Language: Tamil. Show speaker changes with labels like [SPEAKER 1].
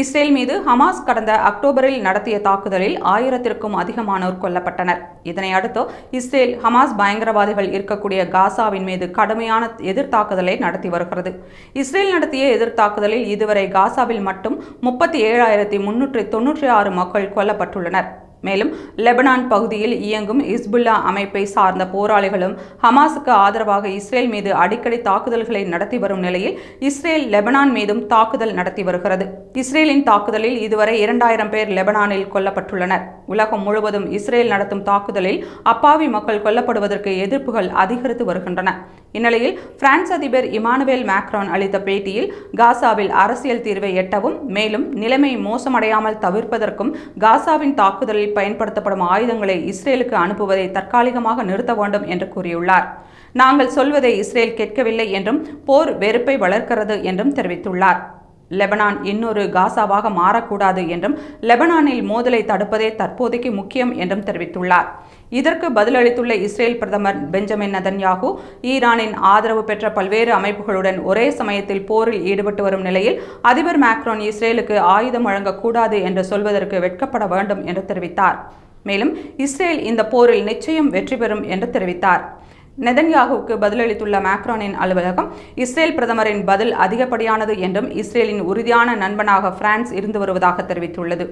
[SPEAKER 1] இஸ்ரேல் மீது ஹமாஸ் கடந்த அக்டோபரில் நடத்திய தாக்குதலில் ஆயிரத்திற்கும் அதிகமானோர் கொல்லப்பட்டனர். இதனை அடுத்து இஸ்ரேல் ஹமாஸ் பயங்கரவாதிகள் இருக்கக்கூடிய காசாவின் மீது கடுமையான எதிர்த்தாக்குதலை நடத்தி வருகிறது. இஸ்ரேல் நடத்திய எதிர்த்தாக்குதலில் இதுவரை காசாவில் மட்டும் முப்பத்தி ஏழாயிரத்தி முன்னூற்றி தொன்னூற்றி ஆறு மக்கள் கொல்லப்பட்டுள்ளனர். மேலும் லெபனான் பகுதியில் இயங்கும் இஸ்புல்லா அமைப்பை சார்ந்த போராளிகளும் ஹமாஸுக்கு ஆதரவாக இஸ்ரேல் மீது அடிக்கடி தாக்குதல்களை நடத்தி வரும் நிலையில் இஸ்ரேல் லெபனான் மீதும் தாக்குதல் நடத்தி வருகிறது. இஸ்ரேலின் தாக்குதலில் இதுவரை இரண்டாயிரம் பேர் லெபனானில் கொல்லப்பட்டுள்ளனர். உலகம் முழுவதும் இஸ்ரேல் நடத்தும் தாக்குதலில் அப்பாவி மக்கள் கொல்லப்படுவதற்கு எதிர்ப்புகள் அதிகரித்து வருகின்றன. இந்நிலையில் பிரான்ஸ் அதிபர் இமானுவேல் மேக்ரான் அளித்த பேட்டியில் காசாவில் அரசியல் தீர்வை எட்டவும் மேலும் நிலைமை மோசமடையாமல் தவிர்ப்பதற்கும் காசாவின் தாக்குதலில் பயன்படுத்தப்படும் ஆயுதங்களை இஸ்ரேலுக்கு அனுப்புவதை தற்காலிகமாக நிறுத்த வேண்டும் என்று கூறியுள்ளார். நாங்கள் சொல்வதை இஸ்ரேல் கேட்கவில்லை என்றும் போர் வெறுப்பை வளர்க்கிறது என்றும் தெரிவித்துள்ளார். லெபனான் இன்னொரு காசாவாக மாறக்கூடாது என்றும் லெபனானில் மோதலை தடுப்பதே தற்போதைக்கு முக்கியம் என்றும் தெரிவித்துள்ளார். இதற்கு பதிலளித்துள்ள இஸ்ரேல் பிரதமர் பெஞ்சமின் நதன்யாகு ஈரானின் ஆதரவு பெற்ற பல்வேறு அமைப்புகளுடன் ஒரே சமயத்தில் போரில் ஈடுபட்டு வரும் நிலையில் அதிபர் மேக்ரோன் இஸ்ரேலுக்கு ஆயுதம் வழங்கக்கூடாது என்று சொல்வதற்கு வெட்கப்பட வேண்டும் என்று தெரிவித்தார். மேலும் இஸ்ரேல் இந்த போரில் நிச்சயம் வெற்றி பெறும் என்று தெரிவித்தார். நெதன்யாகுவுக்கு பதிலளித்துள்ள மேக்ரானின் அலுவலகம் இஸ்ரேல் பிரதமரின் பதில் அதிகப்படியானது என்றும் இஸ்ரேலின் உறுதியான நண்பனாக பிரான்ஸ் இருந்து வருவதாக தெரிவித்துள்ளது.